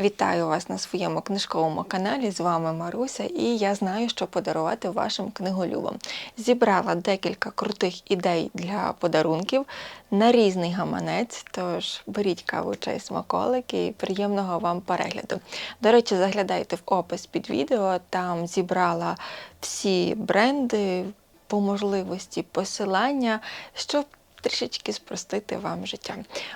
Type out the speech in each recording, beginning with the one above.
Вітаю вас на своєму книжковому каналі. З вами Маруся, і я знаю, що подарувати вашим книголюбам. Зібрала декілька крутих ідей для подарунків на різний гаманець. Тож беріть каву, чай, смаколики і приємного вам перегляду. До речі, заглядайте в опис під відео. Там зібрала всі бренди по можливості посилання, щоб трішечки спростити вам життя.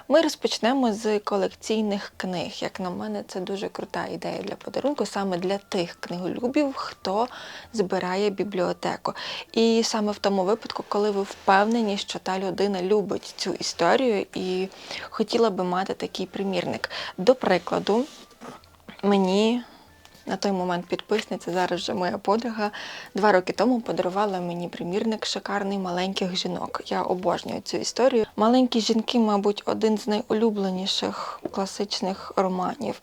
Ми розпочнемо з колекційних книг. Як на мене, це дуже крута ідея для подарунку, саме для тих книголюбів, хто збирає бібліотеку. І саме в тому випадку, коли ви впевнені, що та людина любить цю історію і хотіла би мати такий примірник. До прикладу, мені на той момент підписниця, зараз вже моя подруга, два роки тому подарувала мені примірник шикарний маленьких жінок. Я обожнюю цю історію. Маленькі жінки, мабуть, один з найулюбленіших класичних романів.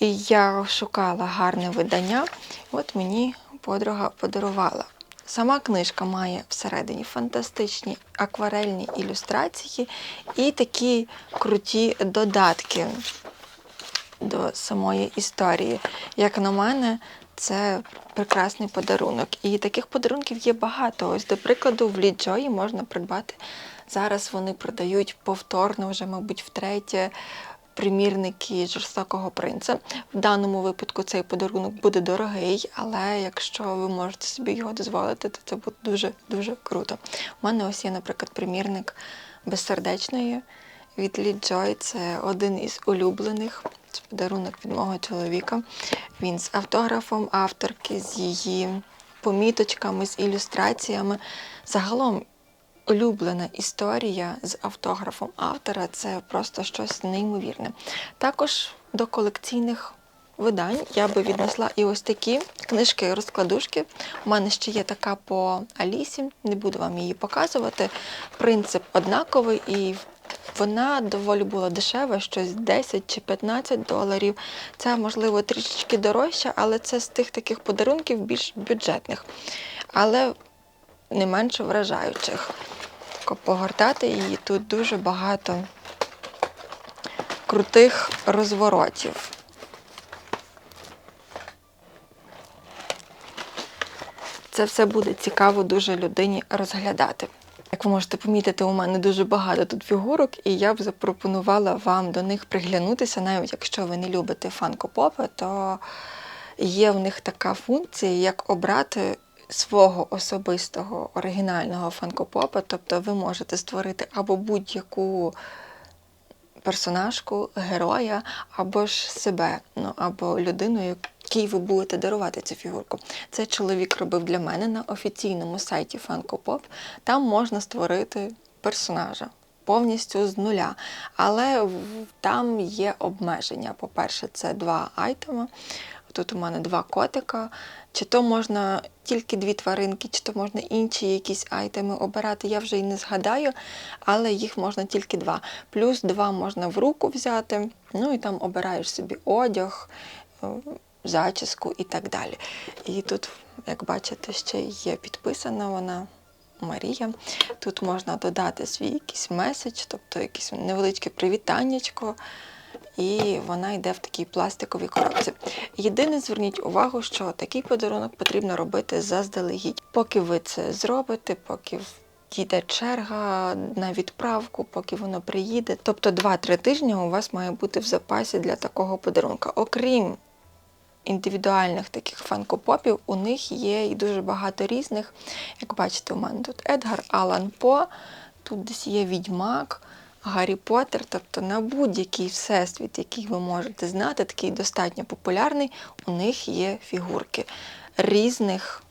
І я шукала гарне видання, от мені подруга подарувала. Сама книжка має всередині фантастичні акварельні ілюстрації і такі круті додатки до самої історії. Як на мене, це прекрасний подарунок. І таких подарунків є багато. Ось, до прикладу, в Ліджої можна придбати. Зараз вони продають повторно, вже, мабуть, втретє. Примірники жорстокого принца. В даному випадку цей подарунок буде дорогий, але якщо ви можете собі його дозволити, то це буде дуже-дуже круто. У мене ось є, наприклад, примірник безсердечної від Лі Джой. Це один із улюблених. Це подарунок від мого чоловіка. Він з автографом авторки, з її поміточками, з ілюстраціями. Загалом улюблена історія з автографом автора це просто щось неймовірне. Також до колекційних видань я би віднесла і ось такі книжки-розкладушки. У мене ще є така по Алісі, не буду вам її показувати. Принцип однаковий і вона доволі була дешева, щось 10 чи 15 доларів. Це, можливо, трішечки дорожче, але це з тих таких подарунків більш бюджетних, але не менше вражаючих. Погортати її тут дуже багато крутих розворотів. Це все буде цікаво дуже людині розглядати. Як ви можете помітити, у мене дуже багато тут фігурок, і я б запропонувала вам до них приглянутися, навіть якщо ви не любите фанкопопи, то є в них така функція, як обрати свого особистого оригінального фанкопопа. Тобто ви можете створити або будь-яку персонажку, героя, або ж себе, ну або людину, якій ви будете дарувати цю фігурку. Це чоловік робив для мене на офіційному сайті Funko Pop. Там можна створити персонажа. Повністю з нуля. Але там є обмеження. По-перше, це два айтеми. Тут у мене два котика. Чи то можна тільки дві тваринки, чи то можна інші якісь айтеми обирати, я вже й не згадаю, але їх можна тільки два. Плюс два можна в руку взяти, ну і там обираєш собі одяг, е, зачіску і так далі. І тут, як бачите, ще є підписана вона. Марія. Тут можна додати свій якийсь меседж, тобто якесь невеличке привітаннячко, і вона йде в такій пластиковій коробці. Єдине, зверніть увагу, що такий подарунок потрібно робити заздалегідь. Поки ви це зробите, поки дійде черга на відправку, поки воно приїде. Тобто 2-3 тижні у вас має бути в запасі для такого подарунка. Окрім індивідуальних таких фанкопопів, у них є і дуже багато різних. Як бачите, у мене тут Едгар Алан По, тут десь є Відьмак, Гаррі Поттер, тобто на будь-який всесвіт, який ви можете знати, такий достатньо популярний, у них є фігурки різних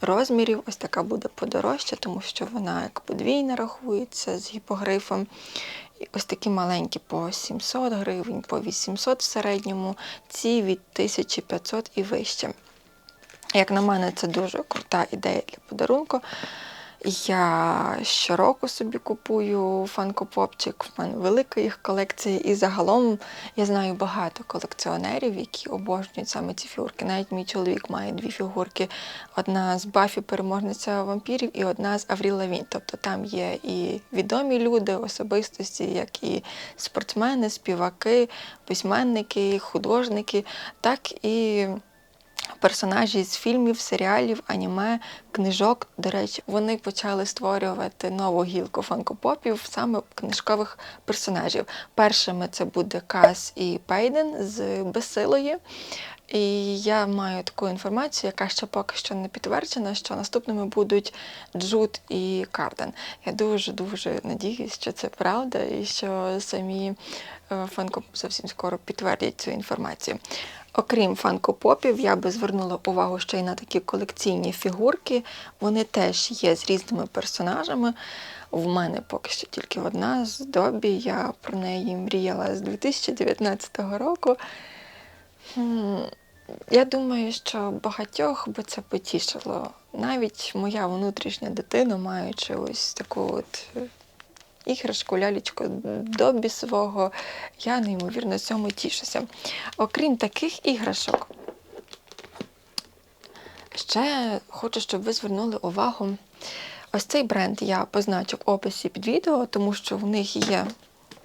розмірів. Ось така буде подорожча, тому що вона як подвійна рахується з гіпогрифом. Ось такі маленькі по 700 гривень, по 800 в середньому, ці від 1500 і вище. Як на мене, це дуже крута ідея для подарунку. Я щороку собі купую фанкопопчик, в мене велика їх колекція, і загалом я знаю багато колекціонерів, які обожнюють саме ці фігурки. Навіть мій чоловік має дві фігурки: одна з Бафі, переможниця вампірів, і одна з Аврі Лавін. Тобто там є і відомі люди, особистості, як і спортсмени, співаки, письменники, художники, так і персонажі з фільмів, серіалів, аніме, книжок. До речі, вони почали створювати нову гілку фанкопопів саме книжкових персонажів. Першими це буде Кас і Пейден з Безсилої. І я маю таку інформацію, яка ще поки що не підтверджена, що наступними будуть Джуд і Карден. Я дуже дуже надіюсь, що це правда, і що самі е, фанкоп зовсім скоро підтвердять цю інформацію. Окрім фанкопопів, я би звернула увагу ще й на такі колекційні фігурки. Вони теж є з різними персонажами. В мене поки що тільки одна з Добі. Я про неї мріяла з 2019 року. Я думаю, що багатьох би це потішило. Навіть моя внутрішня дитина, маючи ось таку от іграшку, лялечку Добі свого, я неймовірно цьому тішуся. Окрім таких іграшок, ще хочу, щоб ви звернули увагу. Ось цей бренд я позначу в описі під відео, тому що в них є,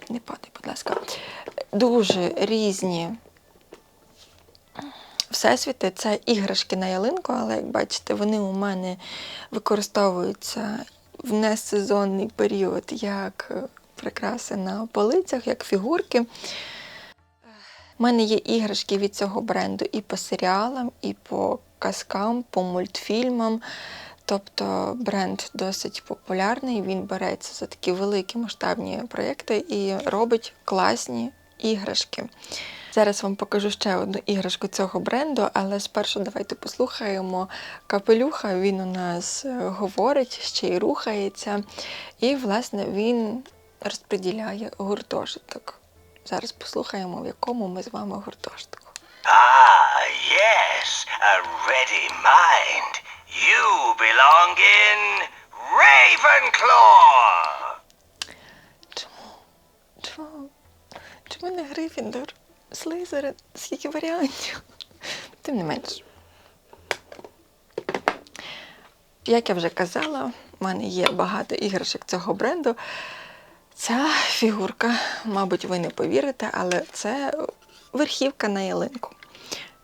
не падай, будь ласка, дуже різні всесвіти. Це іграшки на ялинку, але як бачите, вони у мене використовуються в несезонний період як е, прикраси на полицях, як фігурки. У мене є іграшки від цього бренду і по серіалам, і по казкам, по мультфільмам. Тобто бренд досить популярний, він береться за такі великі масштабні проєкти і робить класні іграшки. Зараз вам покажу ще одну іграшку цього бренду, але спершу давайте послухаємо капелюха. Він у нас е, говорить, ще й рухається. І, власне, він розподіляє гуртожиток. Зараз послухаємо, в якому ми з вами гуртожитку. Ah, yes, a ready mind. You belong in Ravenclaw. Чому? Чому? Чому не Грифіндор? Слизерин? Скільки варіантів? Тим не менш. Як я вже казала, в мене є багато іграшок цього бренду. Ця фігурка, мабуть, ви не повірите, але це верхівка на ялинку.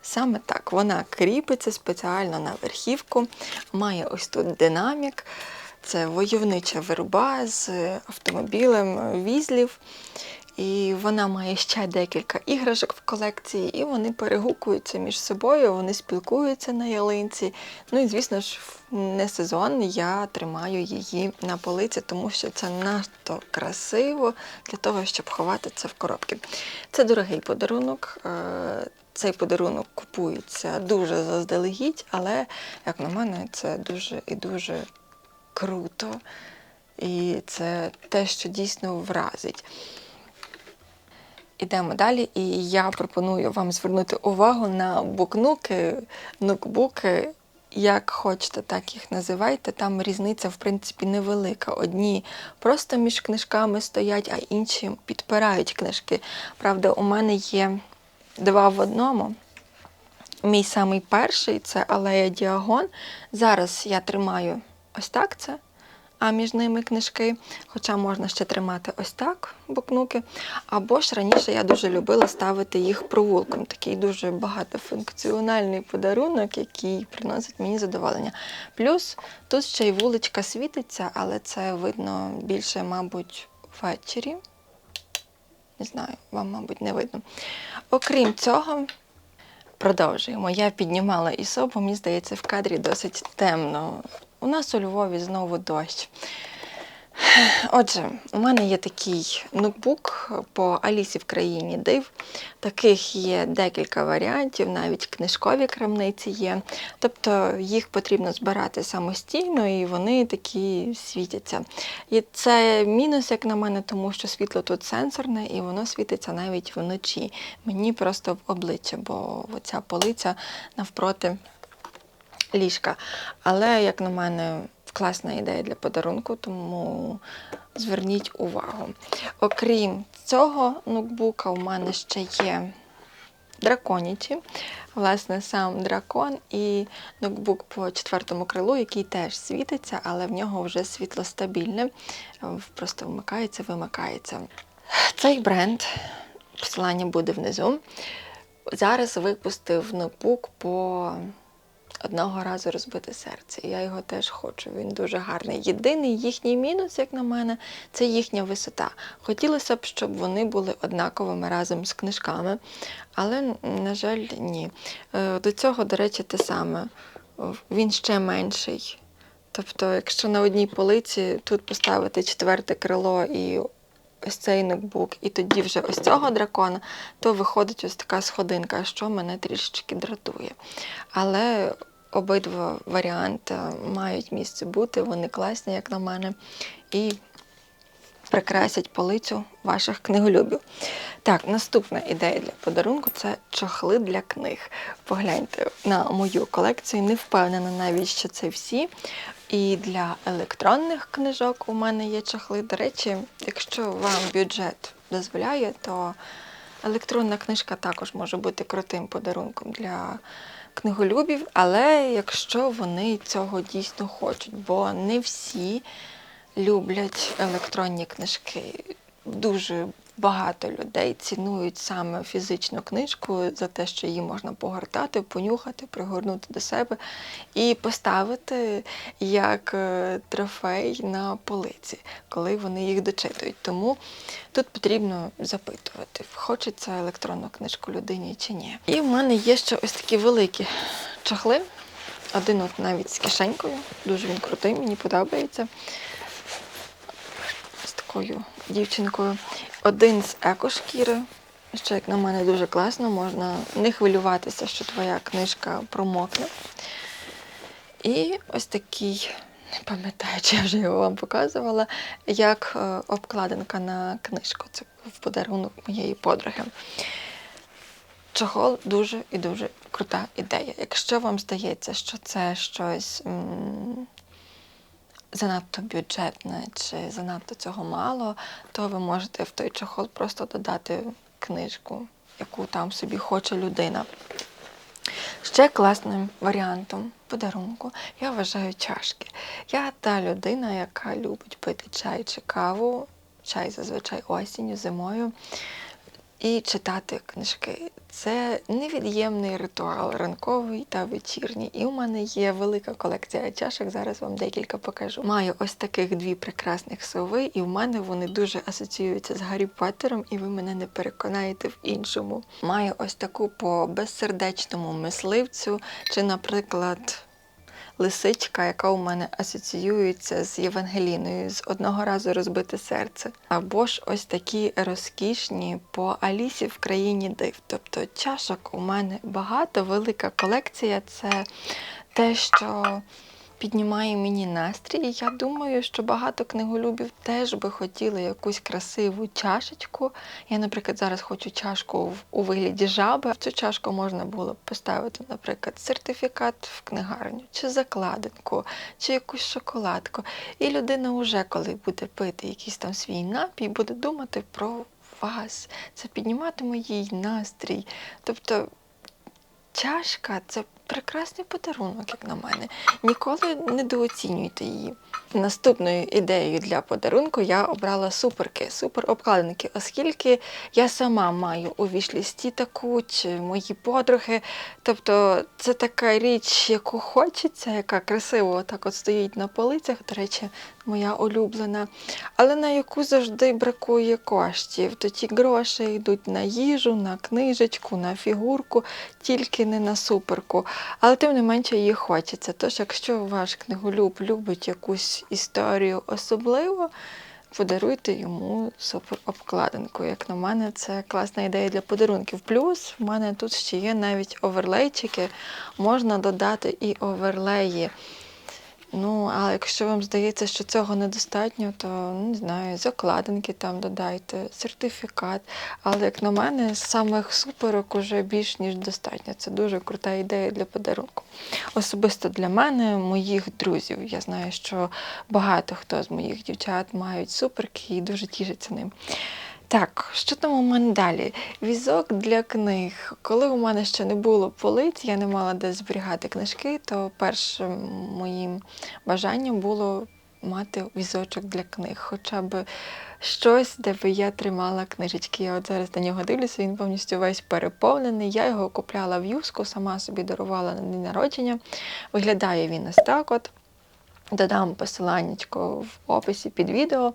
Саме так, вона кріпиться спеціально на верхівку, має ось тут динамік. Це войовнича верба з автомобілем візлів. І вона має ще декілька іграшок в колекції, і вони перегукуються між собою, вони спілкуються на ялинці. Ну і, звісно ж, не сезон я тримаю її на полиці, тому що це надто красиво для того, щоб ховати це в коробки. Це дорогий подарунок. е, Цей подарунок купується дуже заздалегідь, але, як на мене, це дуже і дуже круто. І це те, що дійсно вразить. Ідемо далі, і я пропоную вам звернути увагу на букнуки, нукбуки. Як хочете, так їх називайте. Там різниця, в принципі, невелика. Одні просто між книжками стоять, а інші підпирають книжки. Правда, у мене є два в одному. Мій самий перший це алея Діагон. Зараз я тримаю ось так це, а між ними книжки. Хоча можна ще тримати ось так букнуки. Або ж раніше я дуже любила ставити їх провулком. Такий дуже багатофункціональний подарунок, який приносить мені задоволення. Плюс тут ще й вуличка світиться, але це видно більше, мабуть, ввечері. Не знаю, вам, мабуть, не видно. Окрім цього, продовжуємо. Я піднімала ІСО, бо мені здається, в кадрі досить темно. У нас у Львові знову дощ. Отже, у мене є такий ноутбук по Алісі в країні див. Таких є декілька варіантів, навіть книжкові крамниці є. Тобто їх потрібно збирати самостійно і вони такі світяться. І це мінус, як на мене, тому що світло тут сенсорне і воно світиться навіть вночі. Мені просто в обличчя, бо оця полиця навпроти ліжка. Але, як на мене, класна ідея для подарунку, тому зверніть увагу. Окрім цього ноутбука, у мене ще є драконічі. Власне, сам дракон і ноутбук по четвертому крилу, який теж світиться, але в нього вже світло стабільне, просто вмикається, вимикається. Цей бренд, посилання буде внизу, зараз випустив ноутбук по одного разу розбите серце. Я його теж хочу. Він дуже гарний. Єдиний їхній мінус, як на мене, це їхня висота. Хотілося б, щоб вони були однаковими разом з книжками, але, на жаль, ні. Е, До цього, до речі, те саме. Він ще менший. Тобто, якщо на одній полиці тут поставити четверте крило і ось цей ноутбук, і тоді вже ось цього дракона, то виходить ось така сходинка, що мене трішечки дратує. Але обидва варіанти мають місце бути, вони класні, як на мене, і прикрасять полицю ваших книголюбів. Так, наступна ідея для подарунку це чохли для книг. Погляньте на мою колекцію, не впевнена навіть, що це всі. І для електронних книжок у мене є чохли. До речі, якщо вам бюджет дозволяє, то електронна книжка також може бути крутим подарунком для книголюбів, але якщо вони цього дійсно хочуть, бо не всі люблять електронні книжки. Дуже багато людей цінують саме фізичну книжку за те, що її можна погортати, понюхати, пригорнути до себе і поставити як е, трофей на полиці, коли вони їх дочитують. Тому тут потрібно запитувати, хочеться електронну книжку людині чи ні. І в мене є ще ось такі великі чохли. Один от навіть з кишенькою, дуже він крутий, мені подобається з такою дівчинкою. Один з екошкіри, що, як на мене, дуже класно, можна не хвилюватися, що твоя книжка промокне. І ось такий, не пам'ятаю, чи я вже його вам показувала, як е, обкладинка на книжку. Це в подарунок моєї подруги. Чохол дуже і дуже крута ідея. Якщо вам здається, що це щось занадто бюджетне чи занадто цього мало, то ви можете в той чохол просто додати книжку, яку там собі хоче людина. Ще класним варіантом подарунку я вважаю чашки. Я та людина, яка любить пити чай чи каву, чай зазвичай осінню, зимою, і читати книжки. Це невід'ємний ритуал ранковий та вечірній. І у мене є велика колекція чашок. Зараз вам декілька покажу. Маю ось таких дві прекрасних сови, і в мене вони дуже асоціюються з Гаррі Поттером, і ви мене не переконаєте в іншому. Маю ось таку по безсердечному мисливцю, чи, наприклад. Лисичка, яка у мене асоціюється з Євангеліною, з одного разу розбите серце. Або ж ось такі розкішні по Алісі в країні див. Тобто чашок у мене багато, велика колекція це те, що піднімає мені настрій. Я думаю, що багато книголюбів теж би хотіли якусь красиву чашечку. Я, наприклад, зараз хочу чашку у вигляді жаби. Цю чашку можна було б поставити, наприклад, сертифікат в книгарню, чи закладинку, чи якусь шоколадку. І людина вже, коли буде пити якийсь там свій напій, буде думати про вас. Це підніматиме їй настрій. Тобто чашка це прекрасний подарунок, як на мене. Ніколи недооцінюйте її. Наступною ідеєю для подарунку я обрала суперки, суперобкладинки, оскільки я сама маю у вішлісті таку чи мої подруги. Тобто це така річ, яку хочеться, яка красиво так от стоїть на полицях, до речі, моя улюблена, але на яку завжди бракує коштів. То ті гроші йдуть на їжу, на книжечку, на фігурку, тільки не на суперку. Але тим не менше її хочеться. Тож, якщо ваш книголюб любить якусь історію особливо, подаруйте йому суперобкладинку. Як на мене, це класна ідея для подарунків. Плюс в мене тут ще є навіть оверлейчики. Можна додати і оверлеї Ну, а якщо вам здається, що цього недостатньо, то не знаю, закладинки там додайте, сертифікат. Але як на мене, самих суперок уже більш ніж достатньо. Це дуже крута ідея для подарунку. Особисто для мене, моїх друзів. Я знаю, що багато хто з моїх дівчат мають суперки і дуже тішаться ним. Так, що там у мене далі? Візок для книг. Коли у мене ще не було полиць, я не мала де зберігати книжки, то першим моїм бажанням було мати візочок для книг, хоча б щось, де би я тримала книжечки. Я от зараз на нього дивлюся, він повністю весь переповнений. Я його купляла в юску, сама собі дарувала на день народження. Виглядає він ось так от. Додам посиланнячко в описі під відео.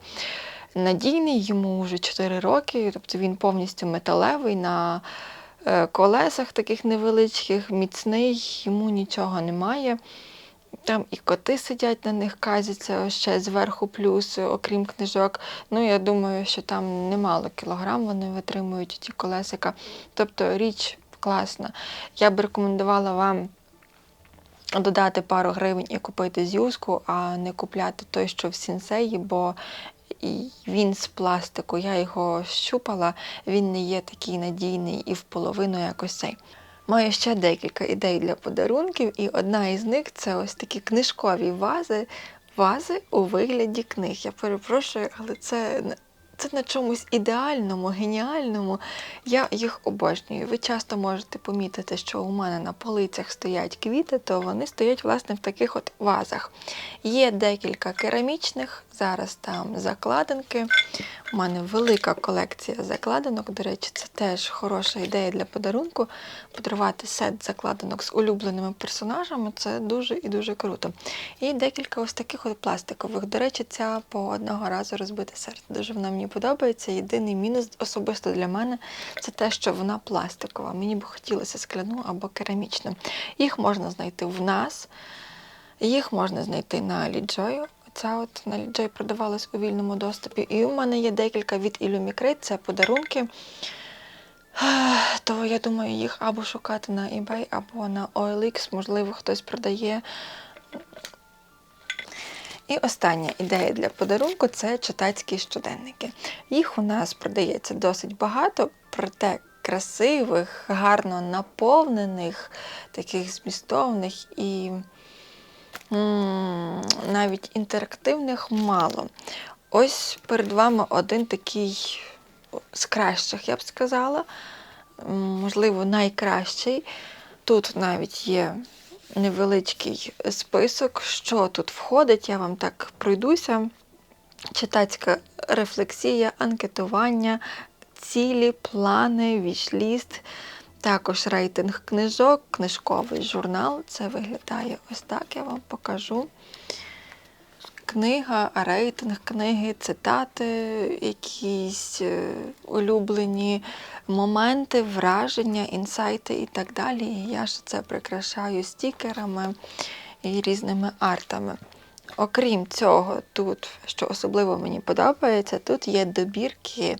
Надійний, йому вже 4 роки, тобто він повністю металевий на е, колесах таких невеличких, міцний, йому нічого немає. Там і коти сидять на них, казяться ще зверху плюс, окрім книжок. Ну, я думаю, що там немало кілограм вони витримують ті колесика. Тобто річ класна. Я б рекомендувала вам додати пару гривень і купити з а не купляти той, що в сінсеї, бо він з пластику. Я його щупала, він не є такий надійний і в половину якось цей. Маю ще декілька ідей для подарунків, і одна із них це ось такі книжкові вази, вази у вигляді книг. Я перепрошую, але це, це на чомусь ідеальному, геніальному. Я їх обожнюю. Ви часто можете помітити, що у мене на полицях стоять квіти, то вони стоять власне в таких от вазах. Є декілька керамічних, зараз там закладинки. У мене велика колекція закладинок. До речі, це теж хороша ідея для подарунку. Подарувати сет закладинок з улюбленими персонажами це дуже і дуже круто. І декілька ось таких от пластикових. До речі, ця по одного разу розбите серце. Дуже вона мені подобається. Єдиний мінус особисто для мене це те, що вона пластикова. Мені б хотілося скляну або керамічну. Їх можна знайти в нас. Їх можна знайти на Аліджою. Ця от на Аліджої продавалась у вільному доступі. І у мене є декілька від Illumicrate, це подарунки. То я думаю, їх або шукати на eBay, або на OLX, можливо, хтось продає. І остання ідея для подарунку це читацькі щоденники. Їх у нас продається досить багато, проте красивих, гарно наповнених, таких змістовних і навіть інтерактивних мало. Ось перед вами один такий з кращих, я б сказала, можливо, найкращий. Тут навіть є невеличкий список, що тут входить. Я вам так пройдуся. Читацька рефлексія, анкетування, цілі, плани, вішліст, також рейтинг книжок, книжковий журнал. Це виглядає ось так, я вам покажу. Книга, рейтинг книги, цитати, якісь е, улюблені моменти, враження, інсайти і так далі. І я ж це прикрашаю стікерами і різними артами. Окрім цього, тут, що особливо мені подобається, тут є добірки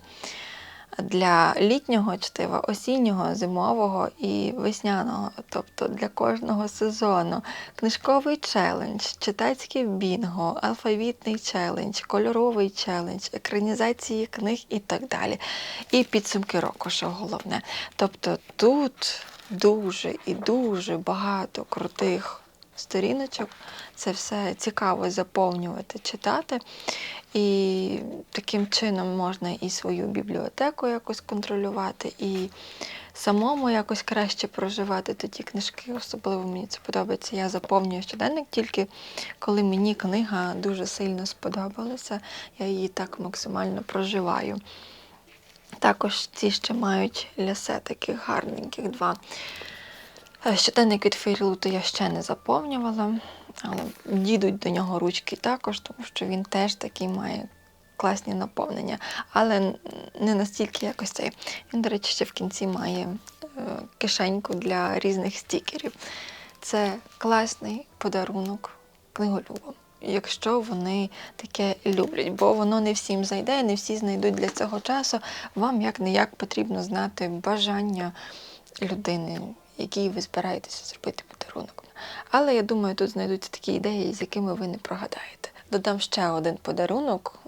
для літнього чтива, осіннього, зимового і весняного, тобто для кожного сезону. Книжковий челендж, читацьке бінго, алфавітний челендж, кольоровий челендж, екранізації книг і так далі. І підсумки року, що головне. Тобто тут дуже і дуже багато крутих сторіночок. Це все цікаво заповнювати, читати. І таким чином можна і свою бібліотеку якось контролювати, і самому якось краще проживати тоді книжки. Особливо мені це подобається. Я заповнюю щоденник тільки коли мені книга дуже сильно сподобалася, я її так максимально проживаю. Також ці ще мають лясе таких гарненьких два. Е, Щоденник від Фейрілуту я ще не заповнювала, але дідуть до нього ручки також, тому що він теж такий має класні наповнення, але не настільки якось цей. Він, до речі, ще в кінці має е, кишеньку для різних стікерів. Це класний подарунок книголюбам. Якщо вони таке люблять, бо воно не всім зайде, не всі знайдуть для цього часу. Вам як не як потрібно знати бажання людини, якій ви збираєтеся зробити подарунок. Але я думаю, тут знайдуться такі ідеї, з якими ви не прогадаєте. Додам ще один подарунок.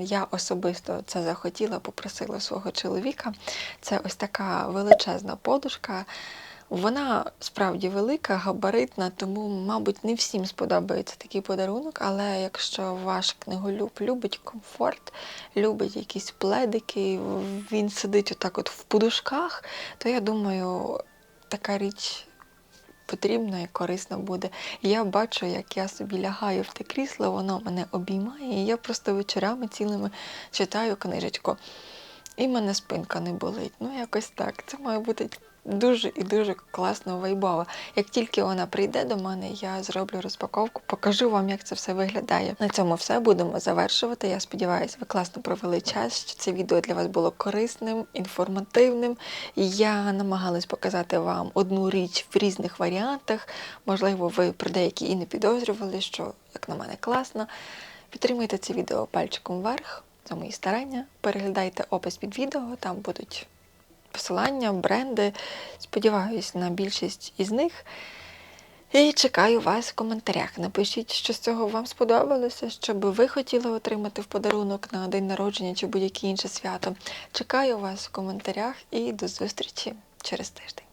Я особисто це захотіла, попросила свого чоловіка. Це ось така величезна подушка. Вона справді велика, габаритна, тому, мабуть, не всім сподобається такий подарунок. Але якщо ваш книголюб любить комфорт, любить якісь пледики, він сидить отак от в подушках, то я думаю, така річ потрібна і корисна буде. Я бачу, як я собі лягаю в те крісло, воно мене обіймає, і я просто вечорами цілими читаю книжечку. І мене спинка не болить. Ну, якось так. Це має бути дуже і дуже класно вайбово. Як тільки вона прийде до мене, я зроблю розпаковку, покажу вам, як це все виглядає. На цьому все будемо завершувати. Я сподіваюся, ви класно провели час, що це відео для вас було корисним, інформативним. Я намагалась показати вам одну річ в різних варіантах. Можливо, ви про деякі і не підозрювали, що, як на мене, класно. Підтримуйте це відео пальчиком вверх за мої старання. Переглядайте опис під відео, там будуть посилання, бренди. Сподіваюсь на більшість із них. І чекаю вас в коментарях. Напишіть, що з цього вам сподобалося, що би ви хотіли отримати в подарунок на день народження чи будь-яке інше свято. Чекаю вас в коментарях і до зустрічі через тиждень.